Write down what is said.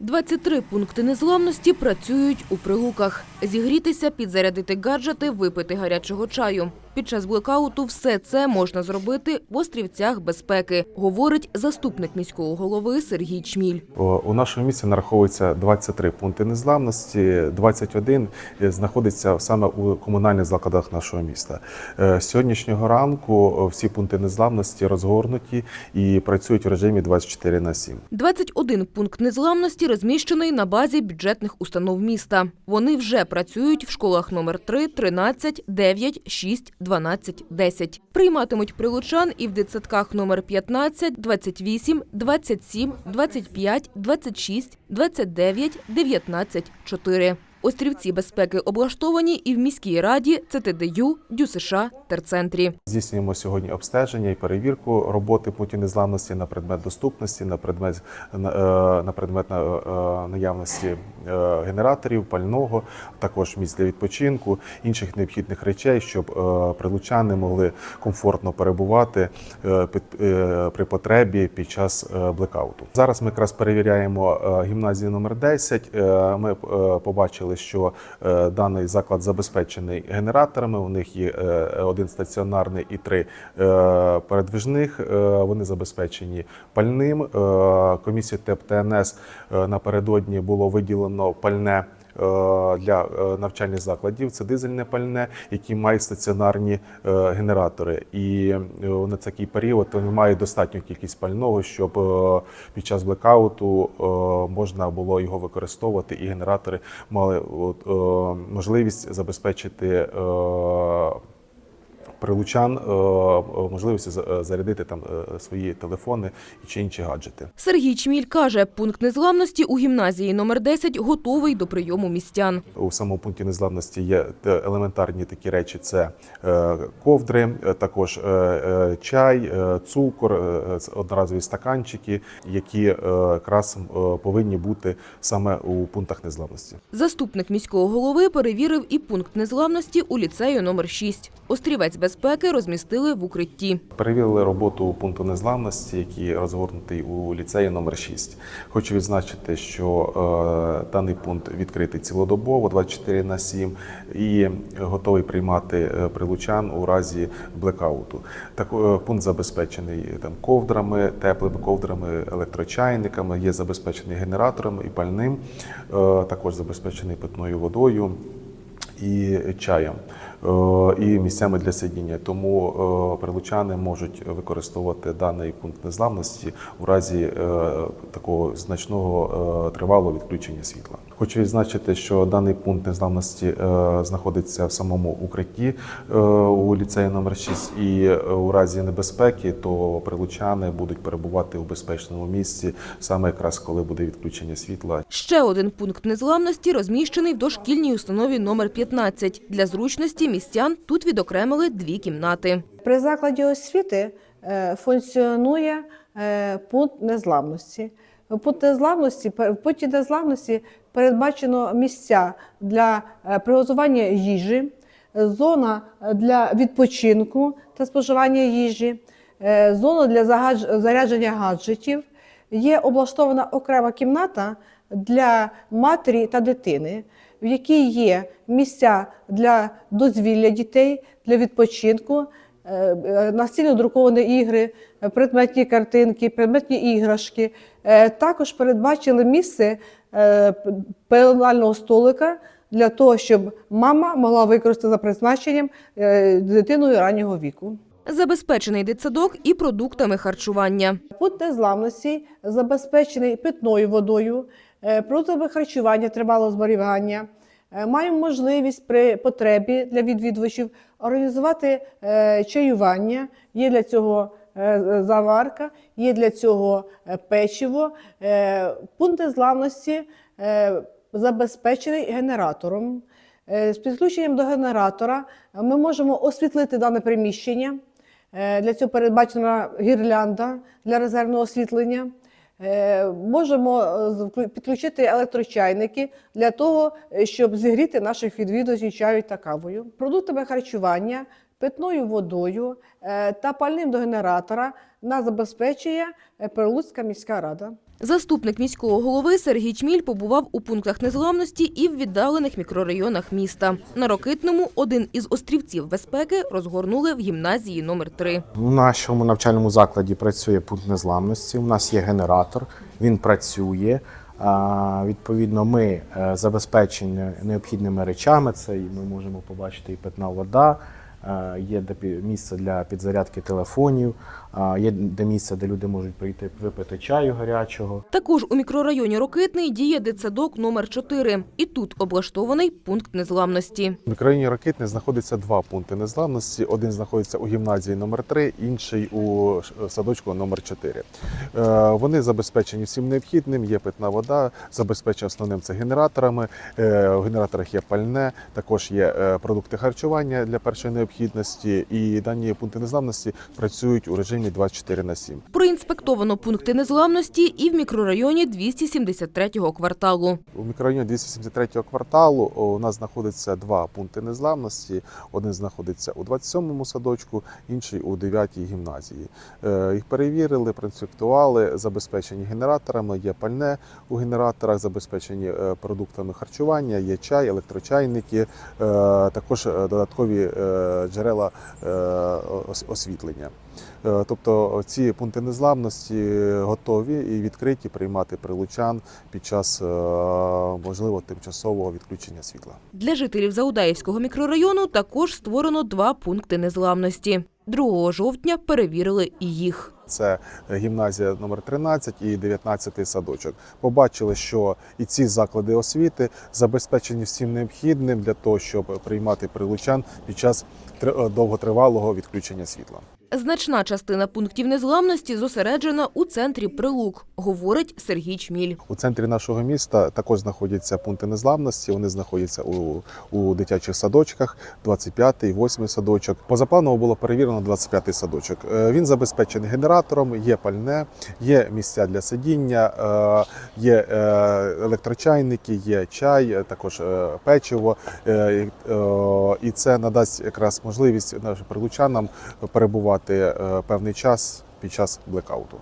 23 пункти незламності працюють у прилуках. Зігрітися, підзарядити гаджети, випити гарячого чаю. Під час блекауту все це можна зробити в острівцях безпеки, говорить заступник міського голови Сергій Чміль. У нашому місті нараховується 23 пункти незламності, 21 знаходиться саме у комунальних закладах нашого міста. Е, З сьогоднішнього ранку е, всі пункти незламності розгорнуті і працюють в режимі 24 на 7. 21 пункт незламності розміщений на базі бюджетних установ міста. Вони вже працюють в школах номер 3, 13, 9, 6, 12, 10. Прийматимуть прилучан і в дитсадках номер 15, 28, 27, 25, 26, 29, 19, 4. Острівці безпеки облаштовані і в міській раді, ЦТДЮ, ДЮСШ, терцентрі. Здійснюємо сьогодні обстеження і перевірку роботи пунктів незламності на предмет доступності, на предмет на, е, на предмет е, наявності е, генераторів, пального, також місць для відпочинку, інших необхідних речей, щоб прилучани могли комфортно перебувати при потребі під час блекауту. Зараз ми якраз перевіряємо гімназію номер 10. Е, Ми е, побачили, що е, даний заклад забезпечений генераторами. У них є е, один стаціонарний і три е, передвижних. Вони забезпечені пальним. Комісію ТЕП ТНС напередодні було виділено пальне. Е, Для е, навчальних закладів це дизельне пальне, які мають стаціонарні е, генератори, і на такий період вони мають достатню кількість пального, щоб під час блекауту можна було його використовувати, і генератори мали можливість забезпечити. Прилучан е, е, можливості е, зарядити там свої телефони чи інші гаджети. Сергій Чміль каже, пункт незламності у гімназії номер 10 готовий до прийому містян. У самому пункті незламності є елементарні такі речі: це ковдри, також чай, цукор, одноразові стаканчики, які якраз повинні бути саме у пунктах незламності. Заступник міського голови перевірив і пункт незламності у ліцею номер 6. Острівець безпеки розмістили в укритті. Перевірили роботу пункту незламності, який розгорнутий у ліцеї номер 6. Хочу відзначити, що е, даний пункт відкритий цілодобово, 24 на 7, і готовий приймати е, прилучан у разі блекауту. Так, е, пункт забезпечений там ковдрами, теплими ковдрами, електрочайниками, є забезпечений генератором і пальним, також забезпечений питною водою і чаєм, е, і місцями для сидіння. Тому е, прилучани можуть використовувати даний пункт незламності у разі е, такого значного тривалого відключення світла. Хочу відзначити, що даний пункт незламності е, знаходиться в самому укритті е, у ліцеї номер 6 і е, у разі небезпеки, то прилучани будуть перебувати у безпечному місці саме якраз коли буде відключення світла. Ще один пункт незламності розміщений в дошкільній установі номер 15. Для зручності містян тут відокремили дві кімнати. При закладі освіти е, функціонує е, пункт незламності. Пункт незламності в пункті незламності передбачено місця для е, приготування їжі, зона для відпочинку та споживання їжі, е, зона для зарядження гаджетів. Є облаштована окрема кімната для матері та дитини, в якій є місця для дозвілля дітей, для відпочинку, е, е, настільно друковані ігри, е, предметні картинки, предметні іграшки. Е, Також передбачили місце е, пеленального столика для того, щоб мама могла використати за призначенням е, дитиною раннього віку. Забезпечений дитсадок і продуктами харчування. Пункт незламності забезпечений питною водою, е, продуктами харчування тривалого зберігання. Е, Маємо можливість при потребі для відвідувачів організувати е, чаювання. Є для цього е, заварка, є для цього печиво. Пункт незламності е, забезпечений генератором. З підключенням до генератора ми можемо освітлити дане приміщення. Для цього передбачена гірлянда для резервного освітлення. Е, Можемо е, підключити електрочайники для того, е, щоб зігріти наших відвідувачів чаю та кавою. Продуктами харчування, питною водою е, та пальним до генератора нас забезпечує е, Прилуцька міська рада. Заступник міського голови Сергій Чміль побував у пунктах незламності і в віддалених мікрорайонах міста. На Рокитному один із острівців безпеки розгорнули в гімназії номер 3 У нашому навчальному закладі працює пункт незламності. У нас є генератор, він працює. Відповідно, ми е, забезпечені необхідними речами. Це ми можемо побачити і питна вода, є де місце для підзарядки телефонів, є де місце, де люди можуть прийти випити чаю гарячого. Також у мікрорайоні Рокитний діє дитсадок номер 4 І тут облаштований пункт незламності. В мікрорайоні Ракитне знаходиться два пункти незламності. Один знаходиться у гімназії номер 3 інший у садочку номер 4 Е, Вони забезпечені всім необхідним, є питна вода, забезпечені основним це генераторами. Е, У генераторах є пальне, також є е, продукти харчування для першої необхідності. І дані пункти незламності працюють у режимі 24 на 7. Проінспектовано пункти незламності і в мікрорайоні 273-го кварталу. У мікрорайоні 273 кварталу у нас знаходиться два пункти незламності. Один знаходиться у 27-му садочку, інший у 9-й гімназії. Е, Їх перевірили, проінспектували, забезпечені генераторами, є пальне у генераторах, забезпечені е, продуктами харчування, є чай, електрочайники, е, також додаткові джерела е, освітлення. Е, Тобто ці пункти незламності готові і відкриті приймати прилучан під час е, можливо тимчасового відключення світла. Для жителів Заудаївського мікрорайону також створено два пункти незламності. 2 жовтня перевірили і їх. Це гімназія номер 13 і 19 садочок. Побачили, що і ці заклади освіти забезпечені всім необхідним для того, щоб приймати прилучан під час тр- довготривалого відключення світла. Значна частина пунктів незламності зосереджена у центрі Прилук, говорить Сергій Чміль. У центрі нашого міста також знаходяться пункти незламності. Вони знаходяться у, у дитячих садочках, 25-й, 8-й садочок. Позапланово було перевірено 25-й садочок. Е, Він забезпечений генератором, є пальне, є місця для сидіння, е, є е, електрочайники, є чай, також печиво. І це надасть якраз можливість нашим прилучанам перебувати е, певний час під час блекауту.